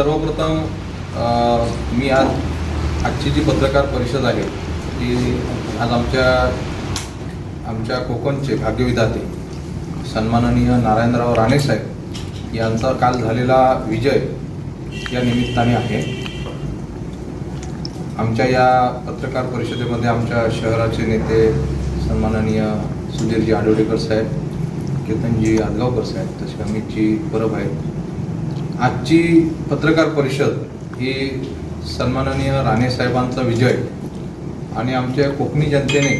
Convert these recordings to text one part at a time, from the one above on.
सर्वप्रथम मी आज आजची जी पत्रकार परिषद आहे ती आज आमच्या आमच्या कोकणचे भाग्यविधाते सन्माननीय नारायणराव राणेसाहेब यांचा काल झालेला विजय या निमित्ताने आहे. आमच्या या पत्रकार परिषदेमध्ये आमच्या शहराचे नेते सन्माननीय सुधीरजी आडवडेकर साहेब केतनजी आदगावकर साहेब तसे अमितजी परब आहेत. आजची पत्रकार परिषद ही सन्माननीय राणेसाहेबांचा विजय आणि आमच्या कोकणी जनतेने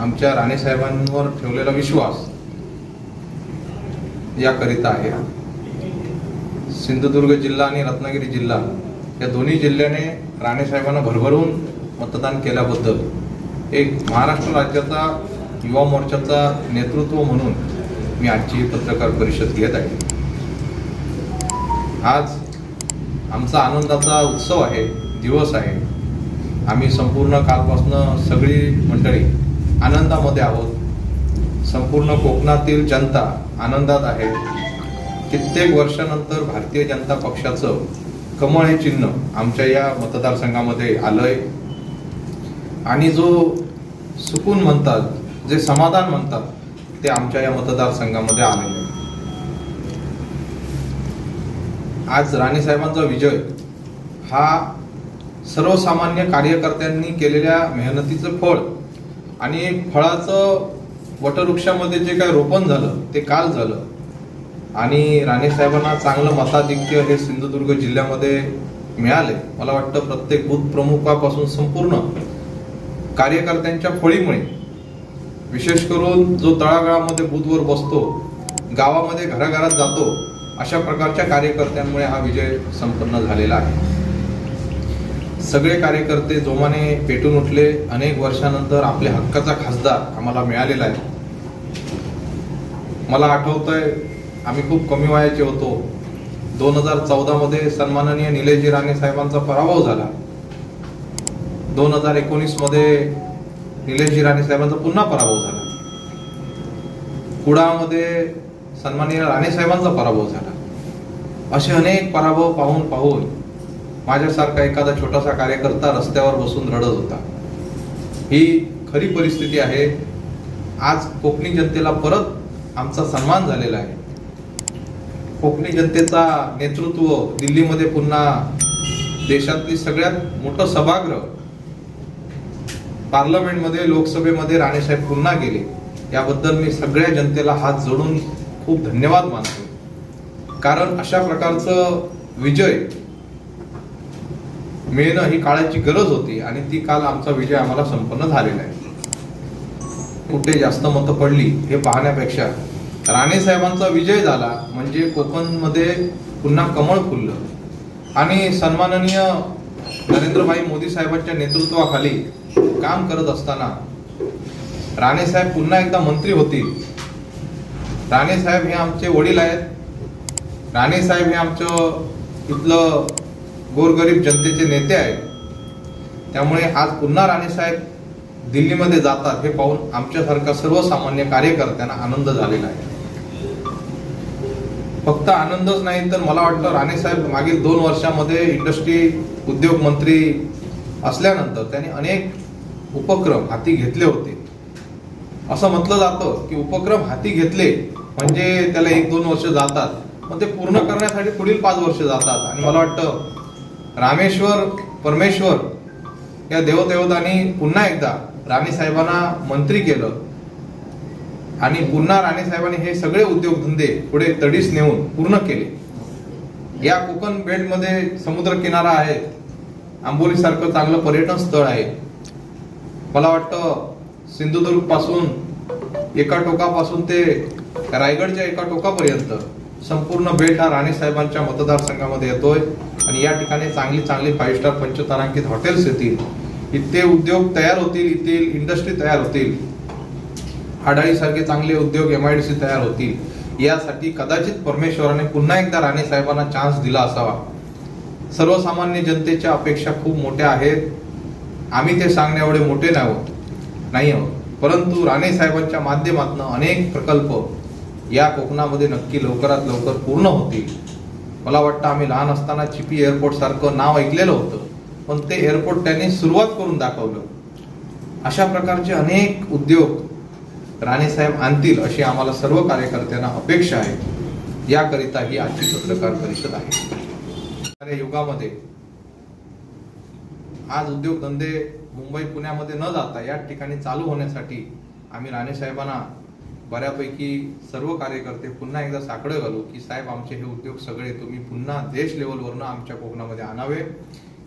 आमच्या राणेसाहेबांवर ठेवलेला विश्वास याकरिता आहे. सिंधुदुर्ग जिल्हा आणि रत्नागिरी जिल्हा या दोन्ही जिल्ह्याने राणेसाहेबांना भरभरून मतदान केल्याबद्दल एक महाराष्ट्र राज्याचा युवा मोर्चाचा नेतृत्व म्हणून मी आजची पत्रकार परिषद घेत आहे. आज आमचा आनंदाचा उत्सव आहे दिवस आहे. आम्ही संपूर्ण कालपासनं सगळी मंडळी आनंदामध्ये आहोत. संपूर्ण कोकणातील जनता आनंदात आहे. कित्येक वर्षानंतर भारतीय जनता पक्षाचं कमळ हे चिन्ह आमच्या या मतदारसंघामध्ये आलंय. आणि जो सुकून म्हणतात जे समाधान म्हणतात ते आमच्या या मतदारसंघामध्ये आलेलं आहे. आज राणेसाहेबांचा विजय हा सर्वसामान्य कार्यकर्त्यांनी केलेल्या मेहनतीचं फळ आणि फळाचं वटवृक्षामध्ये जे काही रोपण झालं ते काल झालं. आणि राणेसाहेबांना चांगलं मताधिक्य हे सिंधुदुर्ग जिल्ह्यामध्ये मिळाले. मला वाटतं प्रत्येक बूथ प्रमुखापासून संपूर्ण कार्यकर्त्यांच्या फळीमुळे विशेष करून जो तळागाळामध्ये बूथवर बसतो गावामध्ये घराघरात जातो अशा प्रकारच्या कार्यकर्त्यांमुळे हा विजय संपन्न झालेला आहे. सगळे कार्यकर्ते जोमाने पेटून उठले. अनेक वर्षानंतर आपल्या हक्काचा खासदार आम्हाला मिळालेला आहे. मला आठवतंय आम्ही खूप कमी वयाचे होतो. दोन हजार चौदा मध्ये सन्माननीय निलेशजी राणे साहेबांचा पराभव झाला. दोन हजार एकोणीसमध्ये निलेशजी राणे साहेबांचा पुन्हा पराभव झाला. कुडामध्ये सन्माननीय राणे साहेबांचा पराभव झाला. असे अनेक पराभव पाहून पाहून माझ्यासारखा एखादा छोटासा कार्यकर्ता रस्त्यावर बसून रडत होता. ही खरी परिस्थिती आहे. आज कोकणी जनतेला परत आमचा सन्मान झालेला आहे. कोकणी जनतेचा नेतृत्व दिल्लीमध्ये पुन्हा देशातली सगळ्यात मोठं सभागृह पार्लमेंटमध्ये लोकसभेमध्ये राणेसाहेब पुन्हा गेले. याबद्दल मी सगळ्या जनतेला हात जोडून खूप धन्यवाद मानतो. कारण अशा प्रकारचं विजय मिळणं ही काळाची गरज होती आणि ती काल आमचा विजय आम्हाला संपन्न झालेला आहे. कुठे जास्त मतं पडली हे पाहण्यापेक्षा राणे साहेबांचा विजय झाला म्हणजे कोकणमध्ये पुन्हा कमळ फुललं. आणि सन्माननीय नरेंद्रभाई मोदी साहेबांच्या नेतृत्वाखाली काम करत असताना राणे साहेब पुन्हा एकदा मंत्री होतील राणे साहेब हे आमचे वडील आहेत. राणे साहेब हे आमचं इथलं गोरगरीब जनतेचे नेते आहेत. त्यामुळे आज पुन्हा राणे साहेब दिल्लीमध्ये जातात हे पाहून आमच्यासारखा सर्वसामान्य कार्यकर्त्यांना आनंद झालेला आहे. फक्त आनंदच नाही तर मला वाटतं राणे साहेब मागील दोन वर्षामध्ये इंडस्ट्री उद्योग मंत्री असल्यानंतर त्यांनी अनेक उपक्रम हाती घेतले होते. असं म्हटलं जातं की उपक्रम हाती घेतले म्हणजे त्याला एक दोन वर्ष जातात. मग ते पूर्ण करण्यासाठी पुढील पाच वर्ष जातात. आणि मला वाटतं रामेश्वर परमेश्वर या देवदेवतांनी पुन्हा एकदा राणी साहेबांना मंत्री केलं. आणि पुन्हा राणे साहेबांनी हे सगळे उद्योगधंदे पुढे तडीस नेऊन पूर्ण केले. या कोकण बेल्टमध्ये समुद्र किनारा आहे आंबोली सारखं चांगलं पर्यटन स्थळ आहे. मला वाटतं सिंधुदुर्गपासून एका टोकापासून ते रायगडच्या एका टोकापर्यंत संपूर्ण बेल्ट हा राणे साहेबांच्या मतदारसंघामध्ये येतोय. आणि या ठिकाणी चांगली चांगली फाईव्ह स्टार पंचतारांकित हॉटेल्स येतील. इथे उद्योग तयार होतील येथील इंडस्ट्री तयार होतील. हाडाळीसारखे चांगले उद्योग एम आय डी सी तयार होतील. यासाठी कदाचित परमेश्वराने पुन्हा एकदा राणे साहेबांना चान्स दिला असावा. सर्वसामान्य जनतेच्या अपेक्षा खूप मोठ्या आहेत. आम्ही ते सांगण्या एवढे मोठे नाही आहोत. नाही आहोत. परंतु राणे साहेबांच्या माध्यमातून अनेक प्रकल्प या कोकणामध्ये नक्की लवकरात लवकर पूर्ण होतील. मला वाटतं आम्ही लहान असताना चिपी एअरपोर्ट सारखं नाव ऐकलेलं होतं पण ते एअरपोर्ट त्यांनी सुरुवात करून दाखवलं. अशा प्रकारचे अनेक उद्योग राणेसाहेब आणतील अशी आम्हाला सर्व कार्यकर्त्यांना अपेक्षा आहे. याकरिता ही आजची पत्रकार परिषद आहे. युगामध्ये आज उद्योगधंदे मुंबई पुण्यामध्ये न जाता या ठिकाणी चालू होण्यासाठी आम्ही राणेसाहेबांना बऱ्यापैकी सर्व कार्यकर्ते पुन्हा एकदा साकडं घालू की साहेब आमचे हे उद्योग सगळे तुम्ही पुन्हा देश लेवलवरनं आमच्या कोकणामध्ये आणावे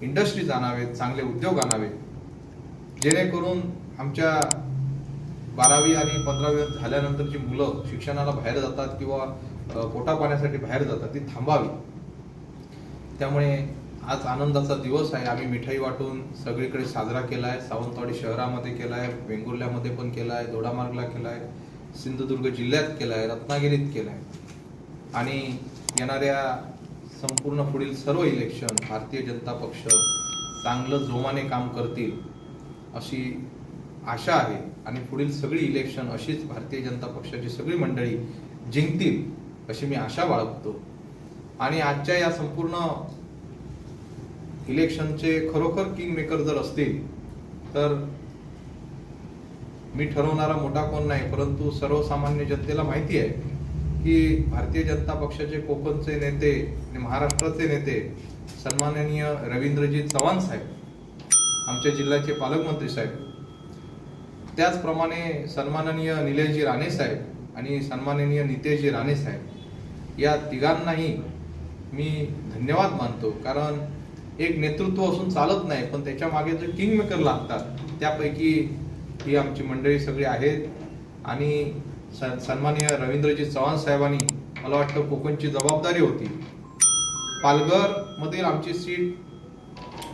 इंडस्ट्रीज आणावेत चांगले उद्योग आणावे. जेणेकरून आमच्या बारावी आणि पंधरावी झाल्यानंतरची मुलं शिक्षणाला बाहेर जातात किंवा पोटा पाण्यासाठी बाहेर जातात ती थांबावी. त्यामुळे आज आनंदाचा दिवस आहे. आम्ही मिठाई वाटून सगळीकडे साजरा केला आहे सावंतवाडी शहरामध्ये केला आहे वेंगुर्ल्यामध्ये पण केला आहे दोडामार्गला आहे सिंधुदुर्ग जिल्ह्यात केलाय रत्नागिरीत केलाय. आणि येणाऱ्या संपूर्ण पुढील सर्व इलेक्शन भारतीय जनता पक्ष चांगलं जोमाने काम करतील अशी आशा आहे. आणि पुढील सगळी इलेक्शन अशीच भारतीय जनता पक्षाची सगळी मंडळी जिंकतील अशी मी आशा बाळगतो. आणि आजच्या या संपूर्ण इलेक्शनचे खरोखर किंग मेकर जर असतील तर मी ठरवणारा मोठा कोण नाही परंतु सर्वसामान्य जनतेला माहिती आहे की भारतीय जनता पक्षाचे कोकणचे नेते आणि महाराष्ट्राचे नेते सन्माननीय रवींद्रजी चव्हाण साहेब आमच्या जिल्ह्याचे पालकमंत्री साहेब त्याचप्रमाणे सन्माननीय निलेशजी राणे साहेब आणि सन्माननीय नितेशजी राणे साहेब या तिघांनाही मी धन्यवाद मानतो कारण एक नेतृत्व असून चालत नाही पण त्याच्यामागे जे किंग मेकर लागतात त्यापैकी ही आमची मंडळी सगळी आहेत. आणि स- सन्माननीय रवींद्रजी चव्हाण साहेबांनी मला वाटतं कोकणची जबाबदारी होती. पालघर मधील आमची सीट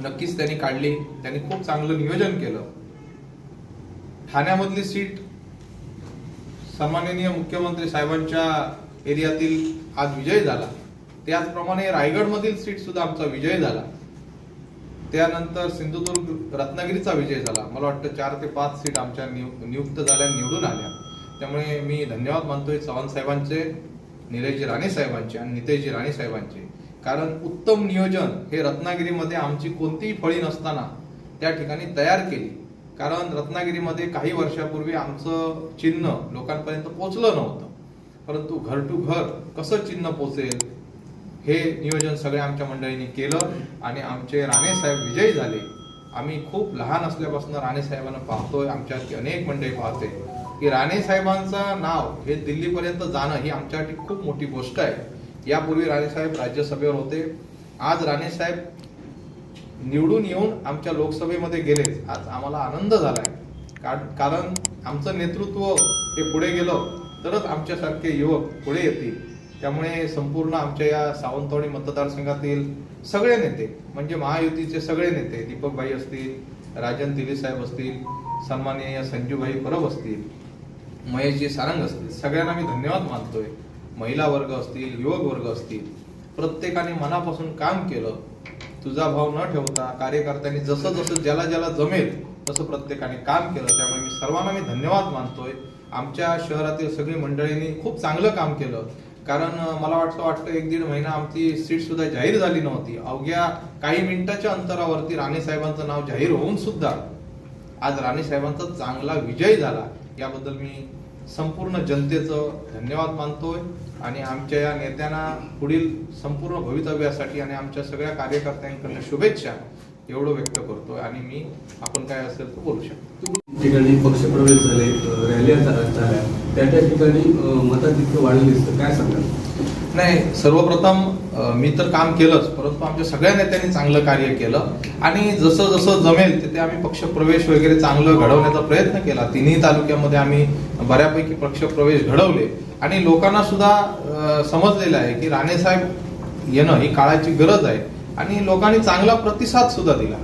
नक्कीच त्यांनी काढली. त्यांनी खूप चांगलं नियोजन केलं. ठाण्यामधली सीट सन्माननीय मुख्यमंत्री साहेबांच्या एरियातील आज विजय झाला. त्याचप्रमाणे रायगडमधील सीट सुद्धा आमचा विजय झाला. त्यानंतर सिंधुदुर्ग रत्नागिरीचा विजय झाला. मला वाटतं चार ते पाच सीट आमच्या नियु- नियुक्त झाल्या निवडून आल्या. त्यामुळे मी धन्यवाद मानतोय चव्हाण साहेबांचे निलयजी राणे साहेबांचे आणि नितेशजी राणे साहेबांचे. कारण उत्तम नियोजन हे रत्नागिरीमध्ये आमची कोणतीही फळी नसताना त्या ठिकाणी तयार केली. कारण रत्नागिरीमध्ये काही वर्षापूर्वी आमचं चिन्ह लोकांपर्यंत पोचलं नव्हतं. परंतु घर टू घर कसं चिन्ह पोचेल हे नियोजन सगळे आमच्या मंडळींनी केलं आणि आमचे राणे साहेब विजयी झाले. आम्ही खूप लहान असल्यापासून राणे साहेबांना पाहतोय. आमच्यासाठी अनेक मंडळी पाहते. की राणे साहेबांचं नाव हे दिल्लीपर्यंत जाणं ही आमच्यासाठी खूप मोठी गोष्ट आहे. यापूर्वी राणे साहेब राज्यसभेवर होते. आज राणे साहेब निवडून येऊन आमच्या लोकसभेमध्ये गेले आज आम्हाला आनंद झालाय. का- कारण आमचं नेतृत्व हे पुढे गेलं तरच आमच्यासारखे युवक पुढे येतील. त्यामुळे संपूर्ण आमच्या या सावंतवाडी मतदारसंघातील सगळे नेते म्हणजे महायुतीचे सगळे नेते दीपकभाई असतील राजन दिली साहेब असतील सन्माननीय संजूभाई परब असतील महेशजी सारंग असतील सगळ्यांना मी धन्यवाद मानतोय. महिला वर्ग असतील युवक वर्ग असतील प्रत्येकाने मनापासून काम केलं. तुझा भाव न ठेवता कार्यकर्त्यांनी जसं जसं ज्याला ज्याला जमेल तसं प्रत्येकाने काम केलं. त्यामुळे मी सर्वांना मी धन्यवाद मानतोय. आमच्या शहरातील सगळी मंडळींनी खूप चांगलं काम केलं. कारण मला वाटतं वाटतं एक दीड महिना आमची सीट सुद्धा जाहीर झाली नव्हती. अवघ्या काही मिनिटाच्या अंतरावरती राणे साहेबांचं नाव जाहीर होऊन सुद्धा आज राणे साहेबांचा चांगला विजय झाला. याबद्दल मी संपूर्ण जनतेचं धन्यवाद मानतोय आणि आमच्या या नेत्यांना पुढील संपूर्ण भवितव्यासाठी आणि आमच्या सगळ्या कार्यकर्त्यांकडनं शुभेच्छा एवढं व्यक्त करतोय आणि मी आपण काय असेल तर बोलू शकतो. ठिकाणी पक्षप्रवेश झाले रॅल्या झाल्या. त्या त्या ठिकाणी मताधिक्य वाढलं दिसतं काय सांगाल? नाही सर्वप्रथम मी तर काम केलंच परंतु आमच्या सगळ्या नेत्यांनी चांगलं कार्य केलं. आणि जसं जसं जमेल तिथे आम्ही पक्षप्रवेश वगैरे चांगलं घडवण्याचा प्रयत्न केला. तिन्ही तालुक्यामध्ये आम्ही बऱ्यापैकी पक्षप्रवेश घडवले. आणि लोकांना सुद्धा समजलेलं आहे की राणेसाहेब येणं ही काळाची गरज आहे. आणि लोकांनी चांगला प्रतिसाद सुद्धा दिला.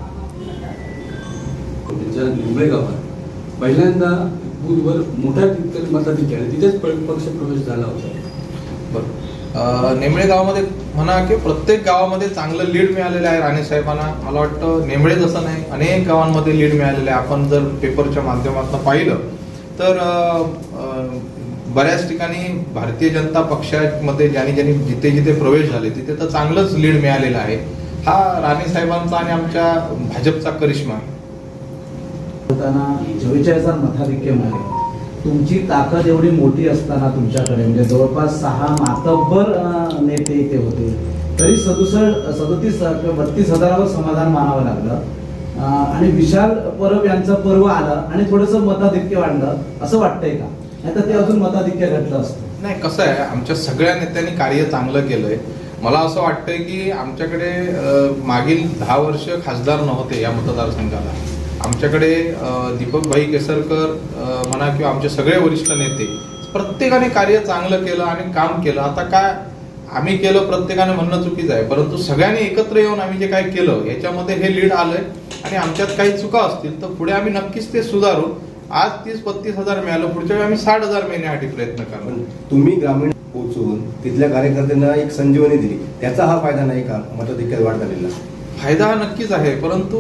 निंबळे गावात. पहिल्यांदा बूथवर मोठ्या तितक्या मताधिक्याने तिथेच पक्ष प्रवेश झाला होता. बरं. नेमळे गावामध्ये म्हणा की प्रत्येक गावामध्ये चांगलं लीड मिळालेलं आहे राणे साहेबांना. मला वाटतं नेमळे जसं नाही. अनेक गावांमध्ये लीड मिळालेलं आहे. आपण जर पेपरच्या माध्यमातून पाहिलं तर बऱ्याच ठिकाणी भारतीय जनता पक्षामध्ये ज्यांनी ज्यांनी जिथे जिथे प्रवेश झाले तिथे तर चांगलंच लीड मिळालेलं आहे. हा राणे साहेबांचा आणि आमच्या भाजपचा करिश्मा आहे. होताना चव्वेचाळीस हजार मिळाले. तुमची ताकद एवढी मोठी असताना तुमच्याकडे म्हणजे जवळपास सहा मातब्बर नेते इथे होते. तरी सदुसष्ट सदतीस बत्तीस हजारावर समाधान मानावं लागलं. आणि विशाल परब यांचं पर्व आलं आणि थोडंसं मताधिक्य वाढलं. असं वाटतंय का? नाही तर ते अजून मताधिक्य घटलं असतं. नाही कसं आहे आमच्या सगळ्या नेत्यांनी कार्य चांगलं केलंय. मला असं वाटतंय की आमच्याकडे मागील दहा वर्ष खासदार नव्हते या मतदारसंघाला. आमच्याकडे दीपकभाई केसरकर म्हणा किंवा आमचे सगळे वरिष्ठ नेते प्रत्येकाने कार्य चांगलं केलं आणि काम केलं. आता काय आम्ही केलं प्रत्येकाने म्हणणं चुकीचं आहे. परंतु सगळ्यांनी एकत्र येऊन आम्ही जे काय केलं याच्यामध्ये हे लीड आलंय आणि आमच्यात काही चुका असतील तर पुढे आम्ही नक्कीच ते सुधारू आज तीस पस्तीस हजार मिळालं पुढच्या वेळी आम्ही साठ हजार मिळण्यासाठी प्रयत्न करणार. पण तुम्ही ग्रामीण पोहोचून तिथल्या कार्यकर्त्यांना एक संजीवनी दिली. त्याचा हा फायदा नाही का? मताधिक्यात वाढ झालेला फायदा हा नक्कीच आहे परंतु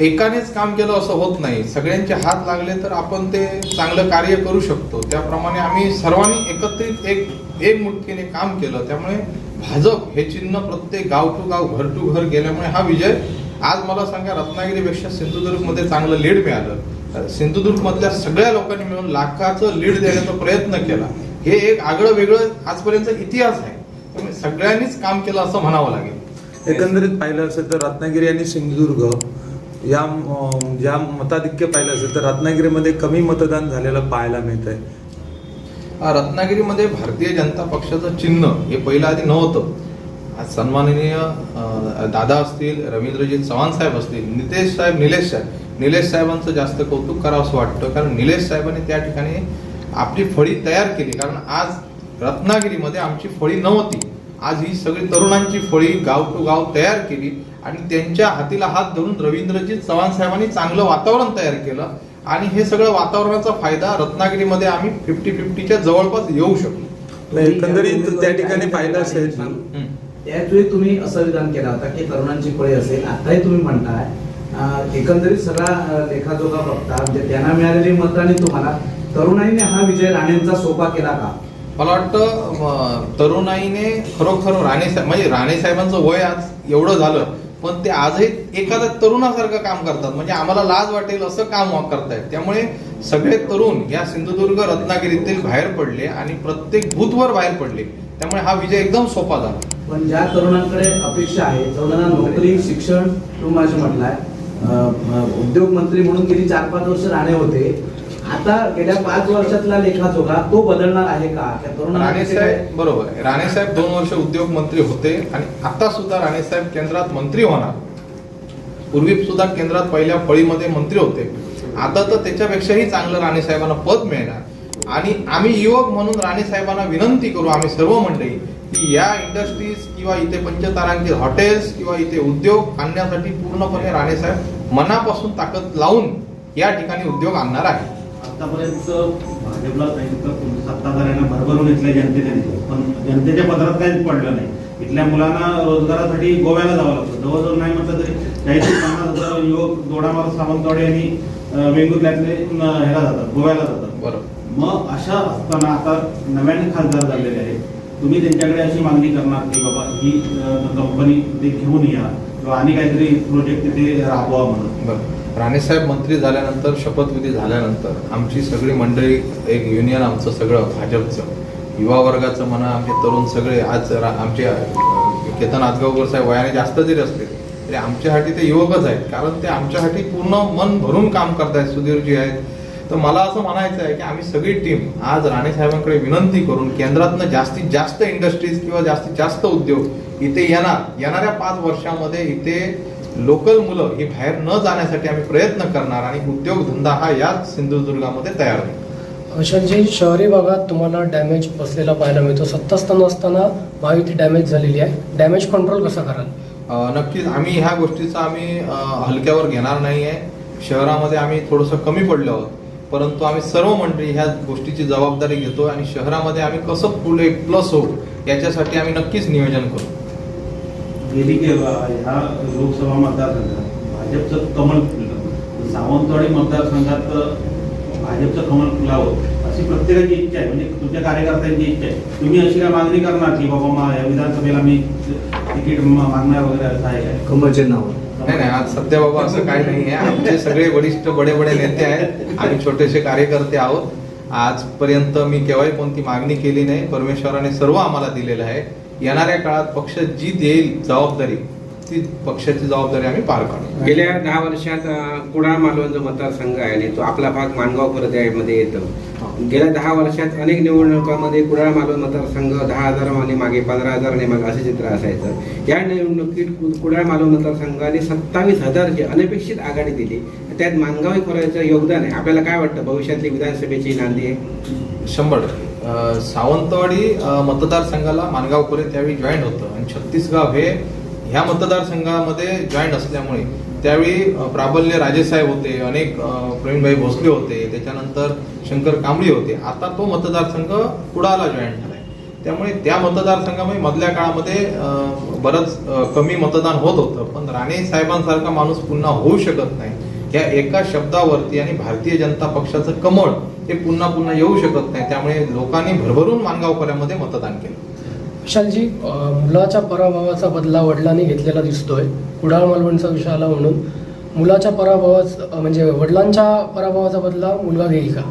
एकानेच काम केलं असं होत नाही. सगळ्यांचे हात लागले तर आपण ते चांगलं कार्य करू शकतो. त्याप्रमाणे आम्ही सर्वांनी एकत्रित एक एक मुठ्ठीने काम केलं. त्यामुळे भाजप हे चिन्ह प्रत्येक गाव टू गाव घर टू घर गेल्यामुळे हा विजय आज मला सांगा रत्नागिरीपेक्षा सिंधुदुर्गमध्ये चांगलं लीड मिळालं. सिंधुदुर्गमधल्या सगळ्या लोकांनी मिळून लाखाचं लीड देण्याचा प्रयत्न केला. हे एक आगळं वेगळं आजपर्यंत इतिहास आहे. त्यामुळे सगळ्यांनीच काम केलं असं म्हणावं लागेल. एकंदरीत पाहिलं असेल तर रत्नागिरी आणि सिंधुदुर्ग या ज्या मताधिक्य पाहिलं असेल तर रत्नागिरीमध्ये कमी मतदान झालेलं पाहायला मिळत आहे रत्नागिरीमध्ये भारतीय जनता पक्षाचं चिन्ह हे पहिलं आधी नव्हतं. आज सन्माननीय दादा असतील रवींद्रजीत चव्हाण साहेब असतील नितेश साहेब निलेश साहेब. निलेश साहेबांचं जास्त कौतुक करावं असं वाटतं. कारण निलेश साहेबांनी त्या ठिकाणी आपली फळी तयार केली. कारण आज रत्नागिरीमध्ये आमची फळी नव्हती. आज ही सगळी तरुणांची फळी गाव टू गाव तयार केली आणि त्यांच्या हातीला हात धरून रवींद्रजीत चव्हाण साहेबांनी चांगलं वातावरण तयार केलं. आणि हे सगळं वातावरणाचा फायदा रत्नागिरीमध्ये आम्ही फिफ्टी फिफ्टीच्या जवळपास येऊ शकलो. एकंदरीत त्या ठिकाणी पाहिलं असेल. त्याचवेळी तुम्ही असं विधान केलं होता की तरुणांची फळी असेल. आताही तुम्ही म्हणताय. एकंदरीत सगळा लेखाजोखा बघता. म्हणजे त्यांना मिळालेली मतं आणि तुम्हाला. तरुणाईने हा विजय राणेंचा सोपा केला का? मला वाटतं तरुणाईने खरोखर राणे साहेब म्हणजे राणे साहेबांचं वय आज एवढं झालं पण ते आजही एखाद्या तरुणासारखं काम करतात. म्हणजे आम्हाला लाज वाटेल असं काम करतायत. त्यामुळे सगळे तरुण या सिंधुदुर्ग रत्नागिरीतील बाहेर पडले आणि प्रत्येक बूथवर बाहेर पडले. त्यामुळे हा विजय एकदम सोपा झाला. पण ज्या तरुणांकडे अपेक्षा आहे तरुणांना नोकरी शिक्षण तुम्ही माझे म्हटलाय. उद्योग मंत्री म्हणून गेली चार पाच वर्ष राणे होते. आता गेल्या पाच वर्षातला लेखाजोखा तो बदलणार आहे का? राणे साहेब बरोबर. राणे साहेब दोन वर्ष उद्योग मंत्री होते आणि आता सुद्धा राणे साहेब केंद्रात मंत्री होणार. पूर्वी सुद्धा केंद्रात पहिल्या फळीमध्ये मंत्री होते. आता तर त्याच्यापेक्षाही चांगलं राणे साहेबांना पद मिळणार. आणि आम्ही युवक म्हणून राणे साहेबांना विनंती करू आम्ही सर्व मंडळी की या इंडस्ट्रीज किंवा इथे पंचतारांकित हॉटेल्स किंवा इथे उद्योग आणण्यासाठी पूर्णपणे राणे साहेब मनापासून ताकद लावून या ठिकाणी उद्योग आणणार आहे आतापर्यंत भाजपला सांगितलं सत्ताधाऱ्यांना भरभरून इथल्या जनतेने. पण जनतेच्या पदरात काहीच पडलं नाही. इथल्या मुलांना रोजगारासाठी गोव्याला जावं लागतं. जवळजवळ नाही म्हटलं तरी चाळीस पन्नास हजार युवक दोडामार सावंतवाडी आणि वेंगुर्ल्यातले ह्याला जातात गोव्याला जातात. बरोबर. मग अशा असताना आता नव्याने खासदार झालेले आहेत. तुम्ही त्यांच्याकडे अशी मागणी करणार की बाबा ही कंपनी ते घेऊन या किंवा आणि काहीतरी प्रोजेक्ट तिथे राबवा म्हणून. राणेसाहेब मंत्री झाल्यानंतर शपथविधी झाल्यानंतर आमची सगळी मंडळी एक युनियन आमचं सगळं भाजपचं युवा वर्गाचं म्हणा आमचे तरुण सगळे आज आमचे केतन आजगावकर साहेब वयाने जास्त जरी असले तरी आमच्यासाठी ते युवकच आहेत. कारण ते आमच्यासाठी पूर्ण मन भरून काम करतायत सुधीरजी आहेत. तर मला असं म्हणायचं आहे की आम्ही सगळी टीम आज राणे साहेबांकडे विनंती करून केंद्रातनं जास्तीत जास्त इंडस्ट्रीज किंवा जास्तीत जास्त उद्योग इथे येणार येणाऱ्या पाच वर्षामध्ये इथे लोकल मुलं ही बाहेर न जाण्यासाठी आम्ही प्रयत्न करणार आणि उद्योगधंदा हा याच सिंधुदुर्गामध्ये तयार होईल. संजय शहरी भागात तुम्हाला डॅमेज बसलेला पाहायला मिळतो. सत्ता स्थान असताना महायुती डॅमेज झालेली आहे. डॅमेज कंट्रोल कसं कराल? नक्कीच. आम्ही ह्या गोष्टीचा आम्ही हलक्यावर घेणार नाही आहे. शहरामध्ये आम्ही थोडंसं कमी पडलो आहोत. परंतु आम्ही सर्व मंडळी ह्या गोष्टीची जबाबदारी घेतो आणि शहरामध्ये आम्ही कसं पुढे प्लस होऊ याच्यासाठी आम्ही नक्कीच नियोजन करू. गेली की ह्या लोकसभा मतदारसंघात भाजपचं कमल फुललं. सावंतवाडी मतदारसंघात भाजपचं कमल फुलावं अशी प्रत्येकाची इच्छा आहे. म्हणजे तुमच्या कार्यकर्त्यांची इच्छा आहे. तुम्ही अशी काय मागणी करणार की बाबा मा- या विधानसभेला मी तिकीट मागणार वगैरे असं आहे काय? कमळ चिन्हावर नाही नाही आज सध्या बाबा असं काही नाही आहे. आमचे सगळे वरिष्ठ बडे बडे नेते आहेत. आम्ही छोटेसे कार्यकर्ते आहोत. आजपर्यंत मी केव्हाही कोणती मागणी केली नाही. परमेश्वराने सर्व आम्हाला दिलेलं आहे. येणाऱ्या काळात पक्ष जी देईल जबाबदारी ती पक्षाची जबाबदारी आम्ही पार पाडू. गेल्या दहा वर्षात कुडाळ मालवण जो मतदारसंघ आहे आणि तो आपला भाग माणगाव परत मध्ये येतो. गेल्या दहा वर्षात अनेक निवडणुकांमध्ये कुडाळ मालवण मतदारसंघ दहा हजाराने मागे पंधरा हजाराने मागे असं चित्र असायचं. या निवडणुकीत कु- कुडाळ मालवण मतदारसंघाने सत्तावीस हजारची अनपेक्षित आघाडी दिली त्यात मानगाव खोऱ्याचं योगदान आहे. आपल्याला काय वाटतं? भविष्यातली विधानसभेची नांदी आहे? शंभर टक्के. सावंतवाडी मतदारसंघाला मानगाव खोरे त्यावेळी जॉईन होतं. आणि छत्तीसगाव हे ह्या मतदारसंघामध्ये जॉईन असल्यामुळे त्यावेळी प्राबल्य राजेसाहेब होते अनेक प्रवीणभाई भोसले होते त्याच्यानंतर शंकर कांबळी होते. आता तो मतदारसंघ कुडाला जॉईन झालाय. त्यामुळे त्या मतदारसंघामध्ये मधल्या काळामध्ये बरंच कमी मतदान होत होतं. पण राणे साहेबांसारखा माणूस पुन्हा होऊ शकत नाही. या एका शब्दावरती आणि भारतीय जनता पक्षाचं कमळ हे पुन्हा पुन्हा येऊ शकत नाही. त्यामुळे लोकांनी भरभरून मानगावकऱ्यामध्ये मतदान केलं. विशालजी मुलाच्या पराभवाचा बदला वडिलांनी घेतलेला दिसतोय. कुडाळ मालवणचा विषय आला म्हणून. मुलाच्या पराभवाचा म्हणजे वडिलांच्या पराभवाचा बदला मुलगा घेईल का?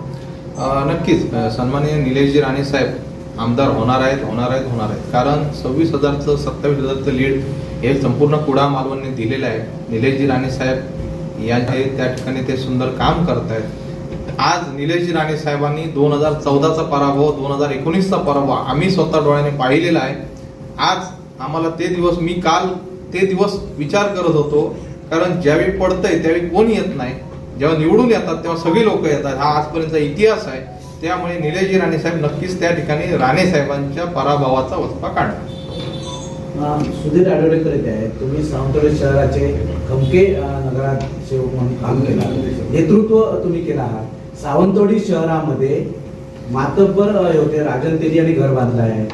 नक्कीच. सन्माननीय निलेशजी राणे साहेब आमदार होणार आहेत होणार आहेत होणार आहेत. कारण सव्वीस हजारचं सत्तावीस हजारचं लीड हे संपूर्ण कुडा मालवणने दिलेलं आहे. निलेशजी राणे साहेब या जे त्या ठिकाणी ते सुंदर काम करत आहेत आज निलेशजी राणे साहेबांनी दोन हजार चौदाचा पराभव दोन हजार एकोणीसचा पराभव आम्ही स्वतः डोळ्याने पाहिलेला आहे. आज आम्हाला ते दिवस मी काल ते दिवस विचार करत होतो कारण ज्यावेळी पडतंय त्यावेळी कोण येत नाही? जेव्हा निवडून येतात तेव्हा सगळी लोक येतात. हा आजपर्यंतचा इतिहास आहे. त्यामुळे निलेशजी राणे साहेब नक्कीच त्या ठिकाणी राणे साहेबांच्या पराभवाचा वचपा काढला सुधीर आडवडेकर येते आहेत. तुम्ही सावंतवाडी शहराचे खमके नगरात सेवक म्हणून काम केला. नेतृत्व तुम्ही केलं आहात. सावंतवाडी शहरामध्ये मातब्बर होते. राजन तेली यांनी घर बांधलं आहे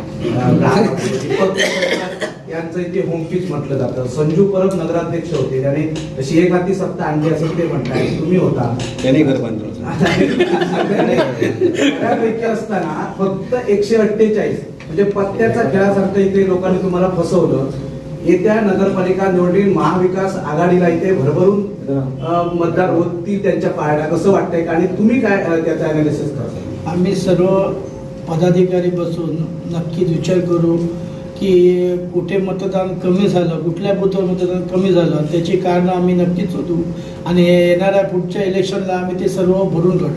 यांचं इथे होम पिच म्हटलं जातं. संजू परब नगराध्यक्ष होते. त्याने तशी एक हाती सत्ता आणली असं ते म्हणताय तुम्ही होता. त्यांनी घर बांधलं असताना फक्त एकशे अठ्ठेचाळीस म्हणजे पत्त्याचा खेळासारखं इथे लोकांनी तुम्हाला फसवलं. येत्या नगरपालिका निवडणुकीत महाविकास आघाडीला इथे भरभरून मतदार होतील त्यांच्या पायाला कसं वाटतंय? आणि तुम्ही काय त्याचा अनालिसिस करता आम्ही सर्व पदाधिकारी बसून नक्कीच विचार करू की कुठे मतदान कमी झालं कुठल्या बूथवर मतदान कमी झालं त्याची कारणं आम्ही नक्कीच शोधू. आणि येणाऱ्या पुढच्या इलेक्शनला आम्ही ते सर्व भरून काढू.